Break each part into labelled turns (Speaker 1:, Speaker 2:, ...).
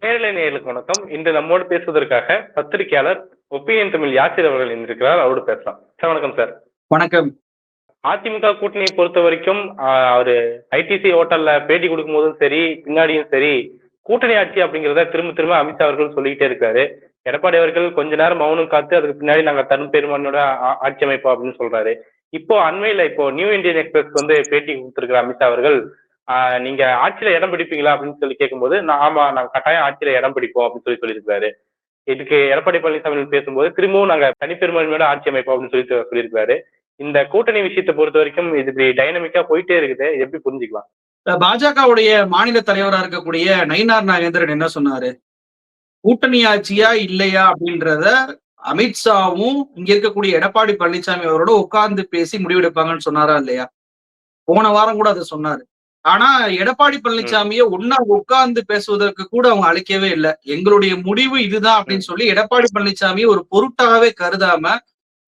Speaker 1: நேரலை நேயர்களுக்கு வணக்கம். இன்று நம்மோடு பேசுவதற்காக பத்திரிகையாளர் ஒப்பீனியன் தமிழ் யாசிர் அவர்கள் இருக்கிறார் அவரோடு பேசலாம். சார் வணக்கம் சார்.
Speaker 2: வணக்கம்.
Speaker 1: அதிமுக கூட்டணியை பொறுத்த வரைக்கும் அவரு ஐடிசி ஹோட்டல்ல பேட்டி கொடுக்கும் போதும் சரி பின்னாடியும் சரி கூட்டணி ஆட்சி அப்படிங்கிறத திரும்ப திரும்ப அமித்ஷா அவர்கள் சொல்லிக்கிட்டே இருக்காரு. எடப்பாடி அவர்கள் கொஞ்ச நேரம் மௌனம் காத்து அதுக்கு பின்னாடி நாங்க தரும் பெரும்பான்மையோட ஆ- ஆட்சி அமைப்போம் அப்படின்னு சொல்றாரு. இப்போ அண்மையில இப்போ நியூ இந்தியன் எக்ஸ்பிரஸ் வந்து பேட்டி கொடுத்திருக்கிற அமித்ஷா அவர்கள் நீங்க ஆட்சியில இடம் பிடிப்பீங்களா அப்படின்னு சொல்லி கேட்கும்போது நான் ஆமா நாங்க கட்டாயம் ஆட்சியில இடம் பிடிப்போம் அப்படின்னு சொல்லி சொல்லியிருக்காரு இதுக்கு எடப்பாடி பழனிசாமி பேசும்போது திரும்பவும் நாங்க தனிப்பெரும்பான்மையோட ஆட்சி அமைப்போம் அப்படின்னு சொல்லி சொல்லியிருக்காரு இந்த கூட்டணி விஷயத்தை பொறுத்த வரைக்கும் இது இப்படி டைனமிக்கா போயிட்டே இருக்குது. எப்படி புரிஞ்சுக்கலாம்?
Speaker 2: பாஜகவுடைய மாநில தலைவரா இருக்கக்கூடிய நயினார் நாகேந்திரன் என்ன சொன்னாரு? கூட்டணி ஆட்சியா இல்லையா அப்படின்றத அமித்ஷாவும் இங்க இருக்கக்கூடிய எடப்பாடி பழனிசாமி அவரோட உட்கார்ந்து பேசி முடிவெடுப்பாங்கன்னு சொன்னாரா இல்லையா? போன வாரம் கூட அதை சொன்னாரு. ஆனா எடப்பாடி பழனிசாமியை ஒன்னா உட்கார்ந்து பேசுவதற்கு கூட அவங்க அழைக்கவே இல்லை. எங்களுடைய முடிவு இதுதான் அப்படின்னு சொல்லி எடப்பாடி பழனிசாமி ஒரு பொருட்டாகவே கருதாம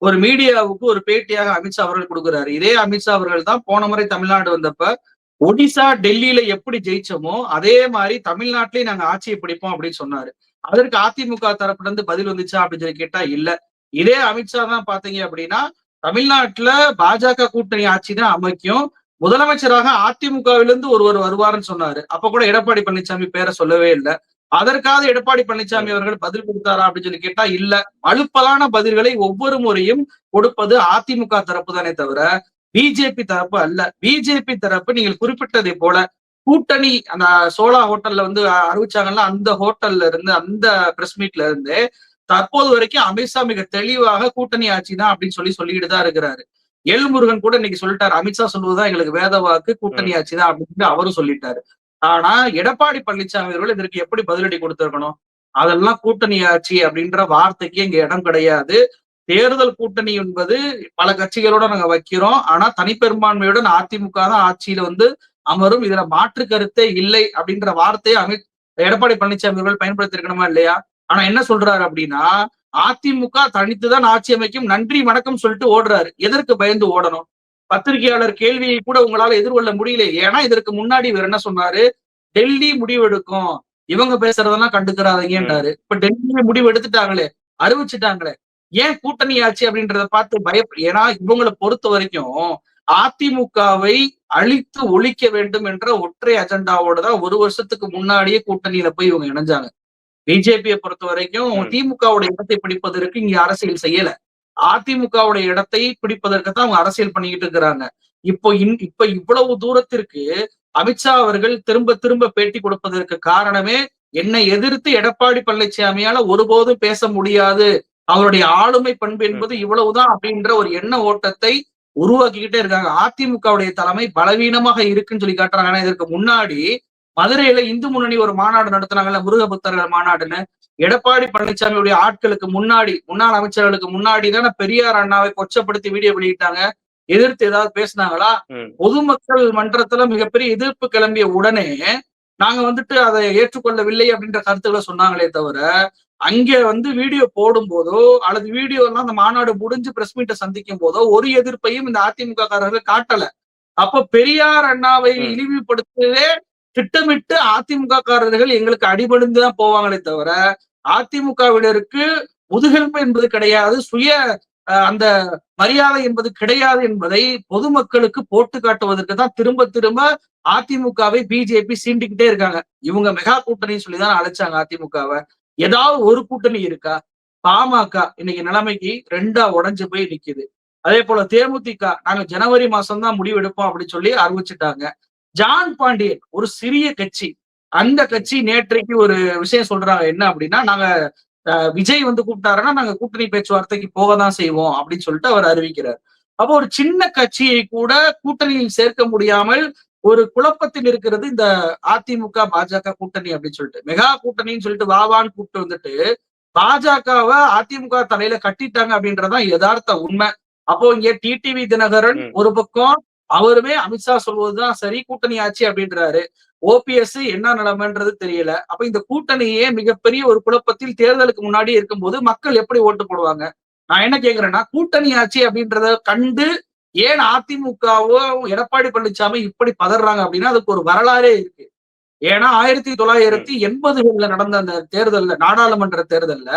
Speaker 2: ஒரு மீடியாவுக்கு ஒரு பேட்டியாக அமித்ஷா அவர்கள் கொடுக்கிறாரு. இதே அமித்ஷா அவர்கள் தான் போன முறை தமிழ்நாடு வந்தப்ப ஒடிசா டெல்லியில எப்படி ஜெயிச்சோமோ அதே மாதிரி தமிழ்நாட்டிலேயே நாங்க ஆட்சியை பிடிப்போம் அப்படின்னு சொன்னாரு. அதற்கு அதிமுக தரப்புல இருந்து பதில் வந்துச்சா அப்படின்னு சொல்லி கேட்டா இல்ல. இதே அமித்ஷா தான் பாத்தீங்க அப்படின்னா தமிழ்நாட்டுல பாஜக கூட்டணி ஆட்சி தான் அமைக்கும். முதலமைச்சராக அதிமுகவிலிருந்து ஒருவர் வருவார்னு சொன்னாரு. அப்ப கூட எடப்பாடி பழனிசாமி பேரை சொல்லவே இல்லை. அதற்காக எடப்பாடி பழனிசாமி அவர்கள் பதில் கொடுத்தாரா அப்படின்னு சொல்லி கேட்டா இல்ல. அழுப்பலான பதில்களை ஒவ்வொரு முறையும் கொடுப்பது அதிமுக தரப்பு தானே தவிர பிஜேபி தரப்பு அல்ல. பிஜேபி தரப்பு நீங்கள் குறிப்பிட்டதை போல கூட்டணி அந்த சோலா ஹோட்டல்ல வந்து அறிவிச்சாங்கல்ல அந்த ஹோட்டல்ல இருந்து அந்த பிரஸ் மீட்ல இருந்து தற்போது வரைக்கும் அமித்ஷா மிக தெளிவாக கூட்டணி ஆட்சி தான் அப்படின்னு சொல்லி சொல்லிக்கிட்டு தான் இருக்கிறாரு. எல் முருகன் கூட இன்னைக்கு சொல்லிட்டாரு. அமித்ஷா சொல்லுவதுதான் எங்களுக்கு வேத வாக்கு கூட்டணி ஆட்சி தான் அப்படின்னு அவரும் சொல்லிட்டாரு. ஆனா எடப்பாடி பழனிசாமி அவர்கள் இதற்கு எப்படி பதிலடி கொடுத்திருக்கணும்? அதெல்லாம் கூட்டணி ஆட்சி அப்படின்ற வார்த்தைக்கு இங்க இடம் கிடையாது. தேர்தல் கூட்டணி என்பது பல கட்சிகளோட நாங்க வைக்கிறோம். ஆனா தனிப்பெரும்பான்மையுடன் அதிமுக தான் ஆட்சியில வந்து அமரும். இதுல மாற்று கருத்தே இல்லை அப்படின்ற வார்த்தையை அமித் எடப்பாடி பழனிசாமி அவர்கள் பயன்படுத்திருக்கணுமா இல்லையா? ஆனா என்ன சொல்றாரு அப்படின்னா அதிமுக தனித்துதான் ஆட்சி அமைக்கும். நன்றி வணக்கம் சொல்லிட்டு ஓடுறாரு. எதற்கு பயந்து ஓடணும்? பத்திரிகையாளர் கேள்வியை கூட உங்களால எதிர்கொள்ள முடியல. ஏன்னா இதற்கு முன்னாடி இவர் என்ன சொன்னாரு? டெல்லி முடிவெடுக்கும். இவங்க பேசுறதெல்லாம் கண்டுக்கிறாதீங்கன்றாரு. இப்ப டெல்லியில முடிவு எடுத்துட்டாங்களே அறிவிச்சுட்டாங்களே. ஏன் கூட்டணி ஆட்சி அப்படின்றத பார்த்து பய ஏன்னா இவங்களை பொறுத்த வரைக்கும் அதிமுகவை அழித்து ஒழிக்க வேண்டும் என்ற ஒற்றை அஜெண்டாவோட தான் ஒரு வருஷத்துக்கு முன்னாடியே கூட்டணியில போய் இவங்க இணைஞ்சாங்க. பிஜேபியை பொறுத்த வரைக்கும். திமுகவுடைய இடத்தை பிடிப்பதற்கு இங்க அரசியல் செய்யல. அதிமுகவுடைய இடத்தை பிடிப்பதற்கு தான் அவங்க அரசியல் பண்ணிக்கிட்டு இருக்கிறாங்க. இப்போ இன் இப்ப இவ்வளவு தூரத்திற்கு அமித்ஷா அவர்கள் திரும்ப திரும்ப பேட்டி கொடுப்பதற்கு காரணமே என்னை எதிர்த்து எடப்பாடி பழனிசாமியால ஒருபோதும் பேச முடியாது. அவருடைய ஆளுமை பண்பு என்பது இவ்வளவுதான் அப்படின்ற ஒரு எண்ண ஓட்டத்தை உருவாக்கிக்கிட்டே இருக்காங்க. அதிமுகவுடைய தலைமை பலவீனமாக இருக்குன்னு சொல்லி காட்டுறாங்க. ஆனா இதற்கு முன்னாடி மதுரையில இந்து முன்னணி ஒரு மாநாடு நடத்துனாங்கல்ல முருகபுத்தர்கள் மாநாடுன்னு எடப்பாடி பழனிசாமியுடைய ஆட்களுக்கு முன்னாடி முன்னாள் அமைச்சர்களுக்கு முன்னாடி தானே பெரியார் அண்ணாவை கொச்சப்படுத்தி வீடியோ வெளியிட்டாங்க எதிர்த்து ஏதாவது பேசினாங்களா. பொதுமக்கள் மன்றத்துல மிகப்பெரிய எதிர்ப்பு கிளம்பிய உடனே நாங்க வந்துட்டு அதை ஏற்றுக்கொள்ளவில்லை அப்படின்ற கருத்துக்களை சொன்னாங்களே தவிர அங்க வந்து வீடியோ போடும் போதோ அல்லது வீடியோ எல்லாம் அந்த மாநாடு முடிஞ்சு பிரஸ் மீட்டை சந்திக்கும் போதோ ஒரு எதிர்ப்பையும் இந்த அதிமுக காரர்கள் காட்டல அப்ப பெரியார் அண்ணாவை. இழிவுபடுத்தவே திட்டமிட்டு அதிமுக காரர்கள் எங்களுக்கு அடிபணிந்து தான் போவாங்களே தவிர அதிமுகவினருக்கு முதுகெலும்பு என்பது கிடையாது சுய அந்த மரியாதை என்பது கிடையாது என்பதை பொதுமக்களுக்கு போட்டு காட்டுவதற்கு தான் திரும்ப திரும்ப அதிமுகவை பிஜேபி சீண்டிக்கிட்டே இருக்காங்க. இவங்க மெகா கூட்டணின்னு சொல்லிதான் அழைச்சாங்க அதிமுகவை. ஏதாவது ஒரு கூட்டணி இருக்கா? பாமக இன்னைக்கு நிலைமைக்கு ரெண்டா உடைஞ்சு போய் நிக்குது. அதே போல தேமுதிக நாங்க ஜனவரி மாசம் தான் முடிவெடுப்போம் அப்படின்னு சொல்லி அறிவிச்சுட்டாங்க. ஜான் பாண்டியன் ஒரு சிறிய கட்சி. அந்த கட்சி நேற்றைக்கு ஒரு விஷயம் சொல்றாங்க. என்ன அப்படின்னா நாங்க விஜய் வந்து கூப்பிட்டாருன்னா நாங்க கூட்டணி பேச்சுவார்த்தைக்கு போக தான் செய்வோம் அப்படின்னு சொல்லிட்டு அவர் அறிவிக்கிறார். அப்போ ஒரு சின்ன கட்சியை கூட கூட்டணியில் சேர்க்க முடியாமல் ஒரு குழப்பத்தில் இருக்கிறது இந்த அதிமுக பாஜக கூட்டணி அப்படின்னு சொல்லிட்டு. மெகா கூட்டணின்னு சொல்லிட்டு வாவான்னு கூப்பிட்டு வந்துட்டு பாஜகவை அதிமுக தலையில கட்டிட்டாங்க அப்படின்றதான் யதார்த்த உண்மை. அப்போ இங்க டிடிவி தினகரன். ஒரு பக்கம் அவருமே அமித்ஷா சொல்வதுதான் சரி கூட்டணி ஆச்சு அப்படின்றாரு. ஓபிஎஸ் என்ன நிலைமைன்றது தெரியல. அப்ப இந்த கூட்டணியே மிகப்பெரிய ஒரு குழப்பத்தில் தேர்தலுக்கு முன்னாடி இருக்கும்போது மக்கள் எப்படி ஓட்டு போடுவாங்க? நான் என்ன கேக்குறேன்னா கூட்டணி ஆட்சி அப்படின்றத கண்டு ஏன் அதிமுகவோ எடப்பாடி பழனிசாமி இப்படி பதறாங்க அப்படின்னா அதுக்கு ஒரு வரலாறே இருக்கு. ஏன்னா ஆயிரத்தி தொள்ளாயிரத்தி எண்பதுகள்ல நடந்த அந்த தேர்தல்ல நாடாளுமன்ற தேர்தல்ல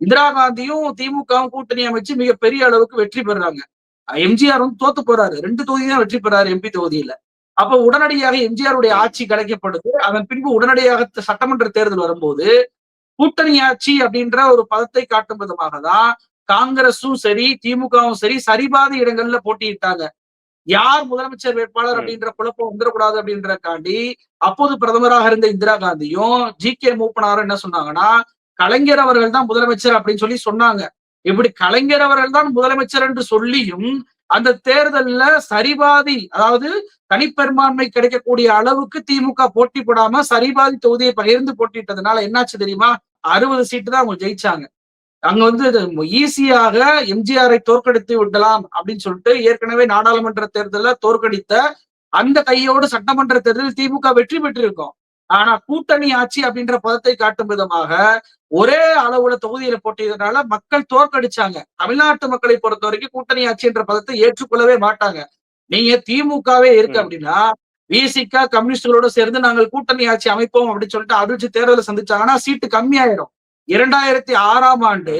Speaker 2: இந்திரா காந்தியும் திமுகவும் கூட்டணி அமைச்சு மிகப்பெரிய அளவுக்கு வெற்றி பெறுறாங்க. எம்ஜிஆர் வந்து தோத்து போறாரு. ரெண்டு தொகுதி தான் வெற்றி பெறாரு எம்பி தொகுதியில. அப்ப உடனடியாக எம்ஜிஆருடைய ஆட்சி கிடைக்கப்படுது அதன் பின்பு உடனடியாக சட்டமன்ற தேர்தல் வரும்போது கூட்டணி ஆட்சி அப்படின்ற ஒரு பதத்தை காட்டும் விதமாக தான் காங்கிரஸும் சரி திமுகவும் சரி சரிபாதி இடங்கள்ல போட்டியிட்டாங்க. யார் முதலமைச்சர் வேட்பாளர். அப்படின்ற குழப்பம் வந்துடக்கூடாது அப்படின்றக்காண்டி அப்போது பிரதமராக இருந்த இந்திரா காந்தியும் ஜி கே மூப்பனாரும் என்ன சொன்னாங்கன்னா கலைஞர் அவர்கள் தான் முதலமைச்சர் அப்படின்னு சொல்லி சொன்னாங்க. இப்படி கலைஞர் அவர்கள் தான் முதலமைச்சர் என்று சொல்லியும் அந்த தேர்தல்ல சரிபாதி அதாவது தனிப்பெரும்பான்மை கிடைக்கக்கூடிய அளவுக்கு திமுக போட்டி போடாம சரிபாதி தொகுதியை பகிர்ந்து போட்டிட்டதுனால என்னாச்சு தெரியுமா? அறுபது சீட்டு தான் அவங்க ஜெயிச்சாங்க. அங்க வந்து ஈஸியாக எம்ஜிஆரை தோற்கடித்து விடலாம் அப்படின்னு சொல்லிட்டு ஏற்கனவே நாடாளுமன்ற தேர்தல்ல தோற்கடித்த அந்த கையோடு சட்டமன்ற தேர்தலில் திமுக வெற்றி பெற்றிருக்கும். ஆனா கூட்டணி ஆட்சி அப்படின்ற பதத்தை காட்டும் விதமாக ஒரே அளவுல தொகுதியில போட்டியதுனால மக்கள் தோற்கடிச்சாங்க. தமிழ்நாட்டு மக்களை பொறுத்த வரைக்கும் கூட்டணி ஆட்சி என்ற பதத்தை ஏற்றுக்கொள்ளவே மாட்டாங்க. நீங்க திமுகவே இருக்கு. அப்படின்னா விசிக கம்யூனிஸ்டுகளோட சேர்ந்து நாங்கள் கூட்டணி ஆட்சி அமைப்போம் அப்படின்னு சொல்லிட்டு அதிர்ச்சி தேர்தலை சந்திச்சாங்கன்னா சீட்டு கம்மியாயிடும். இரண்டாயிரத்தி ஆறாம் ஆண்டு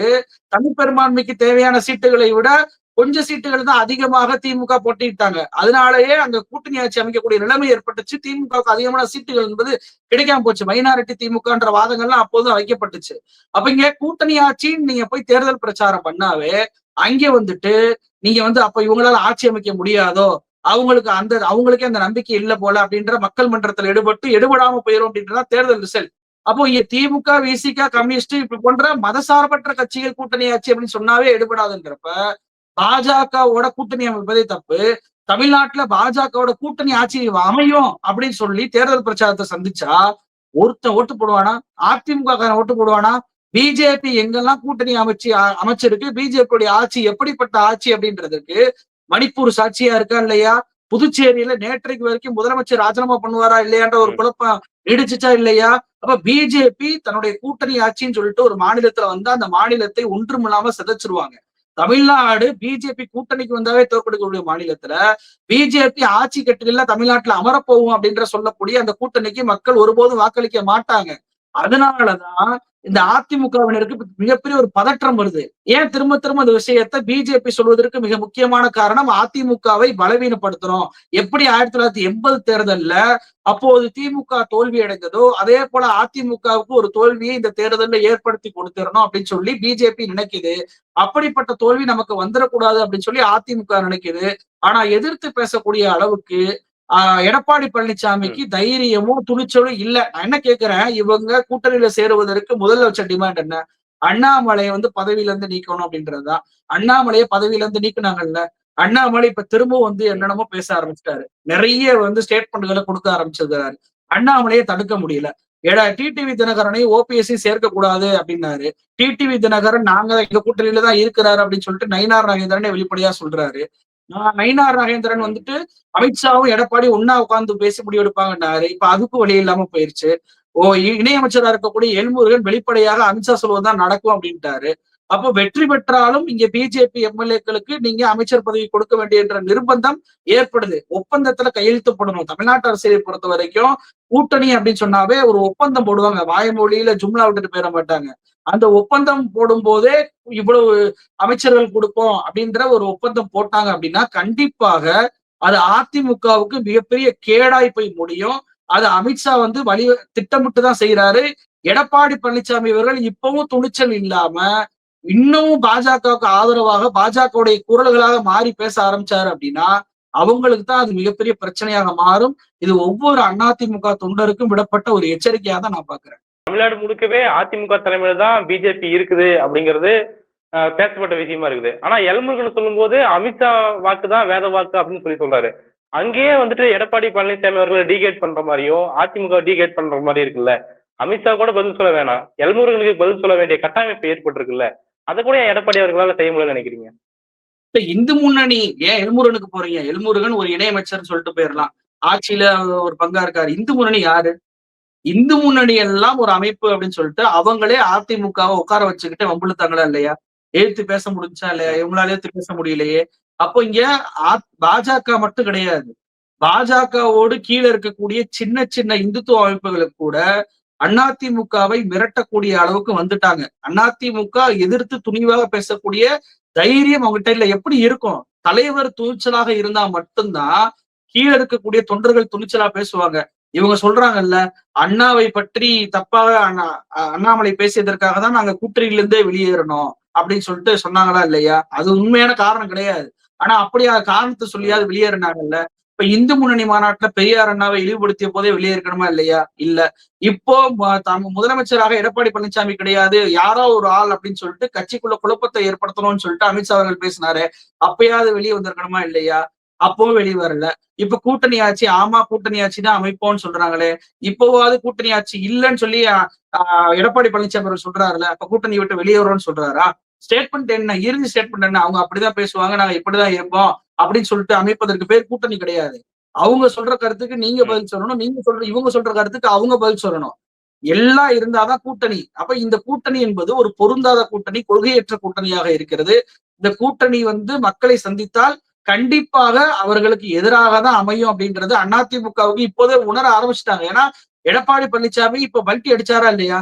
Speaker 2: தனிப்பெரும்பான்மைக்கு தேவையான சீட்டுகளை விட கொஞ்சம் சீட்டுகள் தான் அதிகமாக திமுக போட்டியிட்டாங்க. அதனாலேயே அங்க கூட்டணி ஆட்சி அமைக்கக்கூடிய நிலைமை ஏற்பட்டுச்சு. திமுகவுக்கு அதிகமான சீட்டுகள் என்பது கிடைக்காம போச்சு. மைனாரிட்டி திமுகன்ற வாதங்கள்லாம் அப்போது வைக்கப்பட்டுச்சு. அப்ப இங்க கூட்டணி ஆட்சின்னு நீங்க போய் தேர்தல் பிரச்சாரம் பண்ணாவே அங்கே வந்துட்டு நீங்க வந்து அப்ப இவங்களால ஆட்சி அமைக்க முடியாதோ அவங்களுக்கு அந்த அவங்களுக்கே அந்த நம்பிக்கை இல்ல போல அப்படின்ற மக்கள் மன்றத்தில் எடுபட்டு எடுபடாம போயிரும் அப்படின்றதான் தேர்தல் ரிசல்ட். அப்போ இங்க திமுக விசிக கம்யூனிஸ்ட் இப்படி போன்ற மதசார்பற்ற கட்சிகள் கூட்டணி ஆட்சி அப்படின்னு சொன்னாவே எடுபடாதுன்றப்ப பாஜகவோட கூட்டணி அமைப்பதே தப்பு. தமிழ்நாட்டுல பாஜகவோட கூட்டணி ஆட்சி அமையும் அப்படின்னு சொல்லி தேர்தல் பிரச்சாரத்தை சந்திச்சா ஒருத்தன் ஓட்டு போடுவானா? அதிமுக ஓட்டு போடுவானா? பிஜேபி எங்கெல்லாம் கூட்டணி அமைச்சு அமைச்சிருக்கு? பிஜேபி ஆட்சி எப்படிப்பட்ட ஆட்சி அப்படின்றதுக்கு மணிப்பூர் சாட்சியா இருக்கா இல்லையா? புதுச்சேரியில நேற்றைக்கு வரைக்கும் முதலமைச்சர் ராஜினாமா பண்ணுவாரா இல்லையான்ற ஒரு குழப்பம் நீடிச்சுச்சா இல்லையா? அப்ப பிஜேபி தன்னுடைய கூட்டணி ஆட்சின்னு சொல்லிட்டு ஒரு மாநிலத்துல வந்து அந்த மாநிலத்தை ஒன்றுமில்லாம சிதைச்சிருவாங்க. தமிழ்நாடு பிஜேபி கூட்டணிக்கு வந்தாவே தோற்கடிக்கக்கூடிய மாநிலத்துல. பிஜேபி ஆட்சி கட்டில தமிழ்நாட்டுல அமரப்போகும் அப்படின்ற சொல்லக்கூடிய அந்த கூட்டணிக்கு மக்கள் ஒருபோதும் வாக்களிக்க மாட்டாங்க. அதனாலதான் இந்த அதிமுகவினருக்கு மிகப்பெரிய ஒரு பதற்றம் வருது. ஏன் திரும்ப திரும்ப அந்த விஷயத்த பிஜேபி சொல்வதற்கு மிக முக்கியமான காரணம் அதிமுகவை பலவீனப்படுத்தணும் எப்படி ஆயிரத்தி தொள்ளாயிரத்தி எண்பது தேர்தல்ல அப்போது திமுக தோல்வி அடைந்ததோ அதே போல அதிமுகவுக்கு ஒரு தோல்வியை இந்த தேர்தல்ல ஏற்படுத்தி கொடுத்துடணும் அப்படின்னு சொல்லி பிஜேபி நினைக்குது. அப்படிப்பட்ட தோல்வி நமக்கு வந்துடக்கூடாது அப்படின்னு சொல்லி அதிமுக நினைக்குது. ஆனா எதிர்த்து பேசக்கூடிய அளவுக்கு எடப்பாடி பழனிசாமிக்கு தைரியமும் துணிச்சலும் இல்ல. நான் என்ன கேக்குறேன்? இவங்க கூட்டணியில சேருவதற்கு முதல்ல வச்ச டிமாண்ட் என்ன? அண்ணாமலையை வந்து பதவியில இருந்து நீக்கணும் அப்படின்றதுதான். அண்ணாமலையை பதவியில இருந்து நீக்குனாங்கல்ல. அண்ணாமலை இப்ப திரும்பவும் வந்து என்னென்னமோ பேச ஆரம்பிச்சிட்டாரு. நிறைய வந்து ஸ்டேட்மெண்ட்களை கொடுக்க ஆரம்பிச்சிருக்காரு அண்ணாமலையை தடுக்க முடியல. ஏடா டிடிவி தினகரனை ஓபிஎஸ்சி சேர்க்க கூடாது அப்படின்னாரு. டிடிவி தினகரன் நாங்க எங்க கூட்டணியில தான் இருக்கிறாரு அப்படின்னு சொல்லிட்டு நயினார் நாகேந்திரனை வெளிப்படையா சொல்றாரு. நயினார் நாகேந்திரன் வந்துட்டு அமித்ஷாவும் எடப்பாடி ஒன்னா உட்கார்ந்து பேசி முடிவெடுப்பாங்கன்னாரு இப்ப அதுக்கும் வழி இல்லாம போயிருச்சு. ஓ இணையமைச்சரா இருக்கக்கூடிய எல்முருகன் வெளிப்படையாக அமித்ஷா சொல்வதுதான் நடக்கும் அப்படின்ட்டாரு. அப்போ வெற்றி பெற்றாலும் இங்க பிஜேபி எம்எல்ஏக்களுக்கு நீங்க அமைச்சர் பதவி கொடுக்க வேண்டிய என்ற நிர்பந்தம் ஏற்படுது. ஒப்பந்தத்துல கையெழுத்து போடணும். தமிழ்நாட்டு அரசியலை பொறுத்த வரைக்கும் கூட்டணி அப்படின்னு சொன்னாவே ஒரு ஒப்பந்தம் போடுவாங்க. வாய்மொழியில ஜும்லா விட்டுட்டு போயிட மாட்டாங்க. அந்த ஒப்பந்தம் போடும் போதே இவ்வளவு அமைச்சர்கள் கொடுப்போம் அப்படின்ற ஒரு ஒப்பந்தம் போட்டாங்க அப்படின்னா கண்டிப்பாக அது அதிமுகவுக்கு மிகப்பெரிய கேடாய் போய் முடியும். அது அமித்ஷா வந்து வழி திட்டமிட்டு தான் செய்யறாரு எடப்பாடி பழனிசாமி அவர்கள் இப்பவும் துணிச்சல் இல்லாம இன்னமும் பாஜகவுக்கு ஆதரவாக பாஜகவுடைய குரல்களாக மாறி பேச ஆரம்பிச்சாரு அப்படின்னா அவங்களுக்கு தான் அது மிகப்பெரிய பிரச்சனையாக மாறும். இது ஒவ்வொரு அதிமுக தொண்டருக்கும் விடப்பட்ட ஒரு எச்சரிக்கையாக தான் நான் பாக்குறேன்
Speaker 1: தமிழ்நாடு முழுக்கவே அதிமுக தலைமையில தான் பிஜேபி இருக்குது அப்படிங்கிறது பேசப்பட்ட விஷயமா இருக்குது. ஆனா எல்முருகன் சொல்லும்போது அமித்ஷா வாக்கு தான் வேத வாக்கு அப்படின்னு சொல்லி சொல்றாரு. அங்கேயே வந்துட்டு எடப்பாடி பழனிசாமி அவர்களை டீகேட் பண்ற மாதிரியும் அதிமுக டீகேட் பண்ற மாதிரி இருக்குல்ல. அமித்ஷா கூட பதில் சொல்ல வேணாம். எல்முருகனுக்கு பதில் சொல்ல வேண்டிய கட்டமைப்பு ஏற்பட்டிருக்குல்ல அதை கூட ஏன் எடப்பாடி அவர்களால செய்ய முடியல நினைக்கிறீங்க?
Speaker 2: இப்ப இந்து முன்னணி ஏன் எல்முருகனுக்கு போறீங்க? எல்முருகன் ஒரு இணையமைச்சர் சொல்லிட்டு போயிடலாம் ஆட்சியில ஒரு பங்கா இருக்காரு. இந்து முன்னணி யாரு? இந்து முன்னணி எல்லாம் ஒரு அமைப்பு அப்படின்னு சொல்லிட்டு அவங்களே அதிமுகவை உட்கார வச்சுக்கிட்டு வம்புழுத்தாங்களா இல்லையா? எழுத்து பேச முடிஞ்சா இல்லையா? இவங்களால எழுத்து பேச முடியலையே. அப்போ இங்க ஆ- பாஜக மட்டும் கிடையாது. பாஜகவோடு கீழே இருக்கக்கூடிய சின்ன சின்ன இந்துத்துவ அமைப்புகளுக்கு கூட அதிமுகவை மிரட்டக்கூடிய அளவுக்கு வந்துட்டாங்க. அதிமுக எதிர்த்து துணிவாக பேசக்கூடிய தைரியம் அவங்ககிட்ட இல்ல. எப்படி இருக்கும்? தலைவர் துணிச்சலாக இருந்தா மட்டும்தான் கீழே இருக்கக்கூடிய தொண்டர்கள் துணிச்சலா பேசுவாங்க. இவங்க சொல்றாங்கல்ல அண்ணாவை பற்றி தப்பாக அண்ணா அஹ் அண்ணாமலை பேசியதற்காக தான் நாங்க கூட்டணியிலிருந்தே வெளியேறணும் அப்படின்னு சொல்லிட்டு சொன்னாங்களா இல்லையா? அது உண்மையான காரணம் கிடையாது. ஆனா அப்படியா காரணத்தை சொல்லியாவது வெளியேறினாங்கல்ல? இப்ப இந்து முன்னணி மாநாட்டுல பெரியார் அண்ணாவை இழிவுபடுத்திய போதே வெளியேறணுமா இல்லையா? இல்ல. இப்போ ம- தம் முதலமைச்சராக எடப்பாடி பழனிசாமி கிடையாது. யாரோ ஒரு ஆள் அப்படின்னு சொல்லிட்டு கட்சிக்குள்ள குழப்பத்தை ஏற்படுத்தணும்னு சொல்லிட்டு அமித்ஷா அவர்கள் பேசினாரு. அப்பயாவது வெளியே வந்திருக்கணுமா இல்லையா? அப்பவும் வெளியே வரல. இப்ப கூட்டணி ஆட்சி ஆமா கூட்டணி ஆட்சி தான் அமைப்போம்னு சொல்றாங்களே. இப்போவாவது கூட்டணி ஆட்சி இல்லைன்னு சொல்லி ஆஹ், எடப்பாடி பழனிசாமி அவர் சொல்றாருல அப்ப கூட்டணி விட்டு வெளியேறோம்னு சொல்றாரா? ஸ்டேட்மெண்ட் என்ன? இறுதி ஸ்டேட்மெண்ட் என்ன? அவங்க அப்படிதான் பேசுவாங்க. நாங்க இப்படிதான் இருப்போம் அப்படின்னு சொல்லிட்டு அமைப்பதற்கு பேர் கூட்டணி கிடையாது. அவங்க சொல்ற கருத்துக்கு நீங்க பதில் சொல்லணும் நீங்க சொல்ற இவங்க சொல்ற கருத்துக்கு அவங்க பதில் சொல்லணும். எல்லாம் இருந்தாதான் கூட்டணி. அப்ப இந்த கூட்டணி என்பது ஒரு பொருந்தாத கூட்டணி கொள்கையற்ற கூட்டணியாக இருக்கிறது. இந்த கூட்டணி வந்து மக்களை சந்தித்தால் கண்டிப்பாக அவர்களுக்கு எதிராக தான் அமையும் அப்படின்றது அதிமுகவுக்கு இப்போதே உணர ஆரம்பிச்சிட்டாங்க. ஏன்னா எடப்பாடி பழனிசாமி இப்ப பல்ட்டி அடிச்சாரா இல்லையா?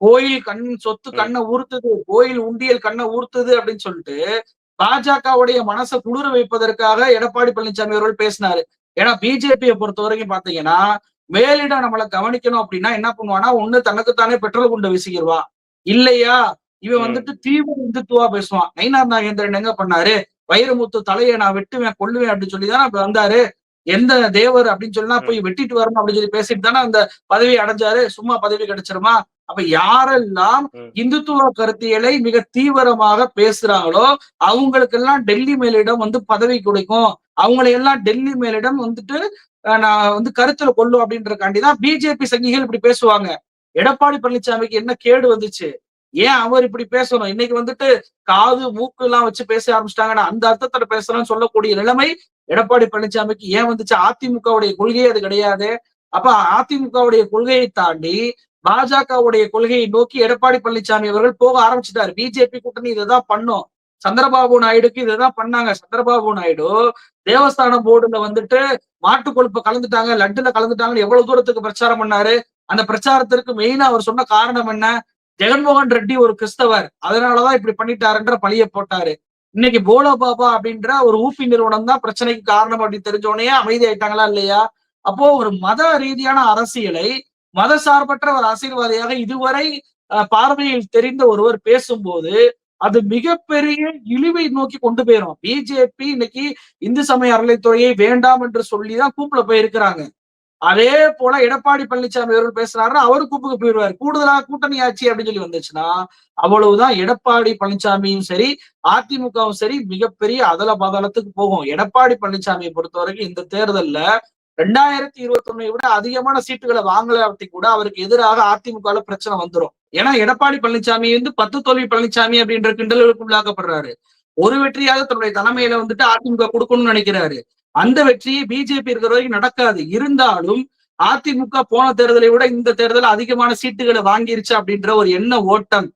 Speaker 2: கோயில் கண் சொத்து கண்ணை ஊர்த்துது கோயில் உண்டியல் கண்ணை ஊர்த்துது அப்படின்னு சொல்லிட்டு பாஜகவுடைய மனசை குளிர வைப்பதற்காக எடப்பாடி பழனிசாமி அவர்கள் பேசினாரு. ஏன்னா பிஜேபியை பொறுத்த வரைக்கும் பாத்தீங்கன்னா மேலிடம் நம்மளை கவனிக்கணும் அப்படின்னா என்ன பண்ணுவானா ஒண்ணு தனக்குத்தானே பெட்ரோல் குண்டு வீசிக்கிடுவான் இல்லையா? இவன். வந்துட்டு தீவிர இந்துத்துவா பேசுவான். நயினார் நாகேந்திரன் எங்க பண்ணாரு? வைரமுத்து தலையை நான் வெட்டுவேன் கொல்லுவேன் அப்படின்னு சொல்லி தானே வந்தாரு. எந்த தேவர் அப்படின்னு சொன்னா போய் வெட்டிட்டு வரணும் அப்படின்னு சொல்லி பேசிட்டு தானே அந்த பதவி அடைஞ்சாரு. சும்மா பதவி கிடைச்சிருமா? அப்ப யாரெல்லாம். இந்துத்துவ கருத்தியலை மிக தீவிரமாக பேசுறாங்களோ அவங்களுக்கெல்லாம் டெல்லி மேலிடம் வந்து பதவி கிடைக்கும். அவங்களை எல்லாம் டெல்லி மேலிடம் வந்துட்டு நான் வந்து கருத்துல கொள்ளும் அப்படின்றக்காண்டிதான் பிஜேபி சங்கிகள் இப்படி பேசுவாங்க. எடப்பாடி பழனிசாமிக்கு என்ன கேடு வந்துச்சு? ஏன் அவர் இப்படி பேசணும்? இன்னைக்கு வந்துட்டு காது மூக்கு எல்லாம் வச்சு பேச ஆரம்பிச்சிட்டாங்கன்னா அந்த அர்த்தத்துல பேசணும்னு சொல்லக்கூடிய நிலைமை எடப்பாடி பழனிசாமிக்கு ஏன் வந்துச்சு? அதிமுகவுடைய கொள்கையே அது கிடையாது. அப்ப அதிமுகவுடைய கொள்கையை தாண்டி பாஜகவுடைய கொள்கையை நோக்கி எடப்பாடி பழனிசாமி அவர்கள் போக ஆரம்பிச்சிட்டாரு. பிஜேபி கூட்டணி இதைதான் பண்ணும். சந்திரபாபு நாயுடுக்கு இதைதான் பண்ணாங்க. சந்திரபாபு நாயுடு தேவஸ்தானம் போர்டுல வந்துட்டு மாட்டு கொழுப்பை கலந்துட்டாங்க. லட்டுல கலந்துட்டாங்கன்னு எவ்வளவு தூரத்துக்கு பிரச்சாரம் பண்ணாரு? அந்த பிரச்சாரத்திற்கு மெயினா அவர் சொன்ன காரணம் என்ன? ஜெகன்மோகன் ரெட்டி ஒரு கிறிஸ்தவர். அதனாலதான் இப்படி பண்ணிட்டாருன்ற பழிய போட்டாரு. இன்னைக்கு போலோ பாபா அப்படின்ற ஒரு ஊபி நிறுவனம் தான் பிரச்சனைக்கு காரணம் அப்படின்னு தெரிஞ்சோடனே அமைதி ஆயிட்டாங்களா இல்லையா? அப்போ ஒரு மத ரீதியான அரசியலை மத சார்பற்ற ஒரு அரசியல்வாதியாக இதுவரை பார்வையில் தெரிந்த ஒருவர் பேசும்போது அது மிகப்பெரிய இழிவை நோக்கி கொண்டு போயிரும். பிஜேபி இன்னைக்கு இந்து சமய அறநிலைத்துறையை வேண்டாம் என்று சொல்லிதான் கூப்பிட போயிருக்கிறாங்க. அதே போல எடப்பாடி பழனிசாமி அவர்கள் பேசுறாருன்னா அவரு கூப்புக்கு போயிடுவாரு கூடுதலாக கூட்டணி ஆட்சி அப்படின்னு சொல்லி வந்துச்சுன்னா அவ்வளவுதான் எடப்பாடி பழனிசாமியும் சரி அதிமுகவும் சரி மிகப்பெரிய அதல பதளத்துக்கு போகும். எடப்பாடி பழனிசாமியை பொறுத்த வரைக்கும் இந்த தேர்தல்ல ரெண்டாயிரத்தி இருபத்தி ஒண்ணை விட அதிகமான சீட்டுகளை வாங்கலாட்டி கூட அவருக்கு எதிராக அதிமுக பிரச்சனை வந்துரும். ஏன்னா எடப்பாடி பழனிசாமி வந்து பத்து தோல்வி பழனிசாமி அப்படின்ற கிண்டலுக்கு உள்ளாக்கப்படுறாரு. ஒரு வெற்றியாக தன்னுடைய தலைமையில வந்துட்டு அதிமுக கொடுக்கணும்னு நினைக்கிறாரு. அந்த வெற்றியை பிஜேபி இருக்கிற வரைக்கும் நடக்காது. இருந்தாலும் அதிமுக போன தேர்தலை விட இந்த தேர்தல் அதிகமான சீட்டுகளை வாங்கிருச்சு அப்படின்ற ஒரு எண்ண ஓட்டம்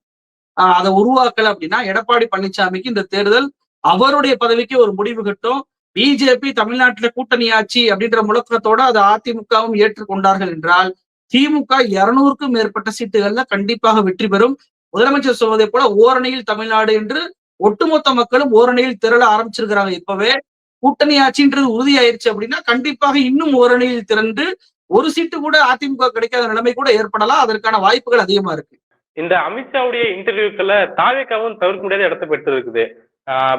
Speaker 2: ஆஹ் அதை உருவாக்கல அப்படின்னா எடப்பாடி பழனிசாமிக்கு இந்த தேர்தல் அவருடைய பதவிக்கு ஒரு முடிவு கட்டும். பிஜேபி தமிழ்நாட்டுல கூட்டணி ஆட்சி அப்படின்ற முழக்கத்தோட அது அதிமுகவும் ஏற்றுக்கொண்டார்கள் என்றால் திமுக இருநூறுக்கும் மேற்பட்ட சீட்டுகள்ல கண்டிப்பாக வெற்றி பெறும். முதலமைச்சர் சொல்வதை போல ஓரணியில் தமிழ்நாடு என்று ஒட்டுமொத்த மக்களும் ஓரணியில் திரள ஆரம்பிச்சிருக்கிறாங்க. இப்பவே கூட்டணி ஆட்சின்றது உறுதியாயிருச்சு அப்படின்னா கண்டிப்பாக இன்னும் ஓரணியில் திரண்டு ஒரு சீட்டு கூட அதிமுக கிடைக்காத நிலைமை கூட ஏற்படலாம். அதற்கான வாய்ப்புகள் அதிகமா இருக்கு.
Speaker 1: இந்த அமித்ஷாவுடைய இன்டர்வியூக்களை தாவேக்காவும் தவிர்க்க முடியாத இடத்தை பெற்று இருக்குது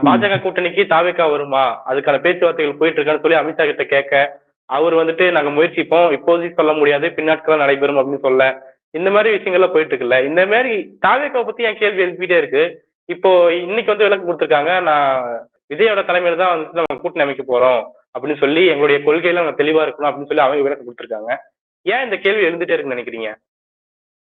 Speaker 1: பாஜக கூட்டணிக்கு தாவேக்கா வருமா? அதுக்கான பேச்சுவார்த்தைகள் போயிட்டு இருக்கான்னு சொல்லி அமித்ஷா கிட்ட கேட்க அவர் வந்துட்டு நாங்க முயற்சிப்போம் இப்போதைக்கு சொல்ல முடியாது பின்னாட்கள் நடைபெறும் அப்படின்னு சொல்ல. இந்த மாதிரி விஷயங்கள்லாம் போயிட்டு இருக்குல்ல இந்த மாதிரி தாவேக்காவை பத்தி என் கேள்வி எழுப்பிட்டே இருக்கு. இப்போ இன்னைக்கு வந்து விளக்கம் கொடுத்துருக்காங்க நான் விஜயோட தலைமையில தான் வந்துட்டு நம்ம கூட்டணி அமைக்க போறோம் அப்படின்னு சொல்லி எங்களுடைய கொள்கையில அவங்க தெளிவா இருக்கணும் அப்படின்னு சொல்லி அவங்க விளக்கம் கொடுத்துருக்காங்க. ஏன் இந்த கேள்வி எழுந்துட்டே இருக்குன்னு நினைக்கிறீங்க?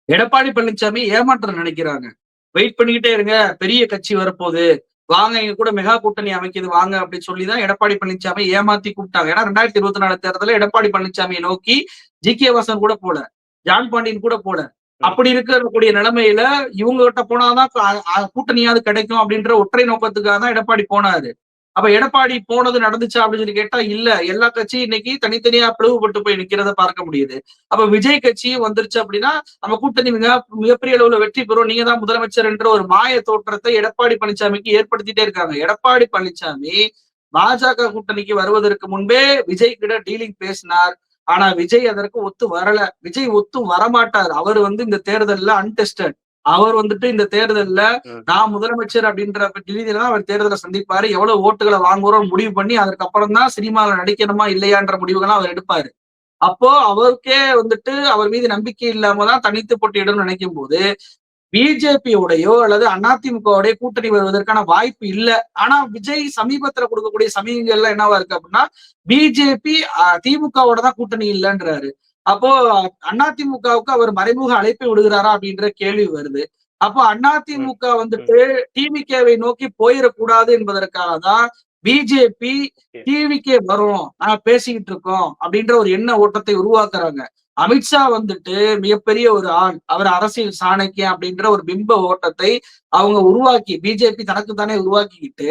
Speaker 2: எடப்பாடி பழனிசாமி ஏமாற்ற நினைக்கிறாங்க. வெயிட் பண்ணிக்கிட்டே இருங்க பெரிய கட்சி வரப்போகுது. வாங்க எங்க கூட மெகா கூட்டணி அமைக்குது வாங்க அப்படின்னு சொல்லிதான் எடப்பாடி பழனிசாமி ஏமாத்தி கூப்பிட்டாங்க. ஏன்னா ரெண்டாயிரத்தி இருபத்தி நாலு தேர்தலில் எடப்பாடி பழனிசாமியை நோக்கி ஜி கே வாசன் கூட போல ஜான் பாண்டியன் கூட போல. அப்படி இருக்கக்கூடிய நிலைமையில இவங்க கிட்ட போனாதான் கூட்டணியாவது கிடைக்கும் அப்படின்ற ஒற்றை நோக்கத்துக்காக தான் எடப்பாடி போனாரு. அப்ப எடப்பாடி போனது நடந்துச்சா அப்படின்னு சொல்லி கேட்டா இல்ல. எல்லா கட்சியும் இன்னைக்கு தனித்தனியா பிளவுபட்டு போய் நிக்கிறத பார்க்க முடியுது. அப்ப விஜய் கட்சியும் வந்துருச்சு அப்படின்னா நம்ம கூட்டணி மிக மிகப்பெரிய அளவுல வெற்றி பெறும். நீங்க தான் முதலமைச்சர் என்ற ஒரு மாய தோற்றத்தை எடப்பாடி பழனிசாமிக்கு ஏற்படுத்திட்டே இருக்காங்க. எடப்பாடி பழனிசாமி பாஜக கூட்டணிக்கு வருவதற்கு முன்பே விஜய் கிட்ட டீலிங் பேசினார். ஆனா விஜய் அதற்கு ஒத்து வரல. விஜய் ஒத்து வரமாட்டார். அவர் வந்து இந்த தேர்தல்ல அன்டெஸ்டட் அவர் வந்துட்டு இந்த தேர்தல்ல. நான் முதலமைச்சர் அப்படின்ற தான் அவர் தேர்தலை சந்திப்பாரு. எவ்வளவு ஓட்டுகளை வாங்குறோம் முடிவு பண்ணி அதுக்கப்புறம் தான் சினிமாவில் நடிக்கணுமா இல்லையான்ற முடிவுகளை அவர் எடுப்பாரு. அப்போ அவருக்கே வந்துட்டு அவர் மீது நம்பிக்கை இல்லாம தான் தனித்து போட்டியிடும் நினைக்கும் போது பிஜேபியோடையோ அல்லது அதிமுகவோடய கூட்டணி வருவதற்கான வாய்ப்பு இல்ல. ஆனா விஜய் சமீபத்துல கொடுக்கக்கூடிய சமீபங்கள்ல என்னவா இருக்கு அப்படின்னா பிஜேபி திமுகவோட தான் கூட்டணி இல்லைன்றாரு. அப்போ அதிமுகவுக்கு அவர் மறைமுக அழைப்பை விடுகிறாரா அப்படின்ற கேள்வி வருது. அப்போ அதிமுக வந்துட்டு டிவிகேவை நோக்கி போயிடக்கூடாது என்பதற்காக தான் பிஜேபி டிவிகே வரும். நாங்க பேசிக்கிட்டு இருக்கோம் அப்படின்ற ஒரு எண்ண ஓட்டத்தை உருவாக்குறாங்க. அமித்ஷா வந்துட்டு மிகப்பெரிய ஒரு ஆள். அவர் அரசியல் சாணக்கியம் அப்படின்ற ஒரு பிம்ப ஓட்டத்தை அவங்க உருவாக்கி பிஜேபி தனக்கு தானே உருவாக்கிக்கிட்டு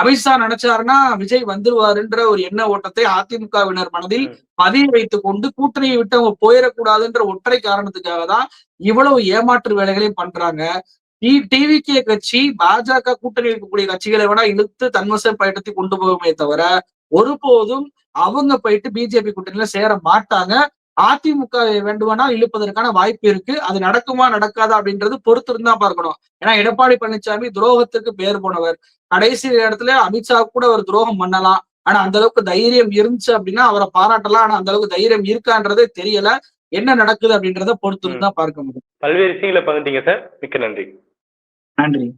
Speaker 2: அமித்ஷா நினைச்சாருன்னா விஜய் வந்துருவாருன்ற ஒரு எண்ண ஓட்டத்தை அதிமுகவினர் மனதில். பதிய வைத்துக் கொண்டு கூட்டணியை விட்டு அவங்க போயிடக்கூடாதுன்ற ஒற்றை காரணத்துக்காக தான் இவ்வளவு ஏமாற்று வேலைகளையும் பண்றாங்க. டிவிகே கட்சி பாஜக கூட்டணி இருக்கக்கூடிய கட்சிகளை விட இழுத்து தன்வசம் பயன்படுத்தி கொண்டு போகுமே தவிர ஒருபோதும் அவங்க போயிட்டு பிஜேபி கூட்டணியில சேர மாட்டாங்க. அதிமுக வேண்டுமானால் இழுப்பதற்கான வாய்ப்பு இருக்கு. அது நடக்குமா நடக்காதா அப்படின்றது பொறுத்திருந்தா பார்க்கணும். ஏன்னா எடப்பாடி பழனிசாமி துரோகத்துக்கு பேர் போனவர். கடைசி நேரத்துல அமித்ஷா கூட ஒரு துரோகம் பண்ணலாம். ஆனா அந்த அளவுக்கு தைரியம் இருந்துச்சு அப்படின்னா அவரை பாராட்டலாம். ஆனா அந்த அளவுக்கு தைரியம் இருக்கான்றதே தெரியல. என்ன நடக்குது அப்படின்றத பொறுத்திருந்து பார்க்க முடியும்.
Speaker 1: பல்வேறு விஷயங்களை பகிர்ந்தீங்க சார். மிக்க நன்றி.
Speaker 2: நன்றி.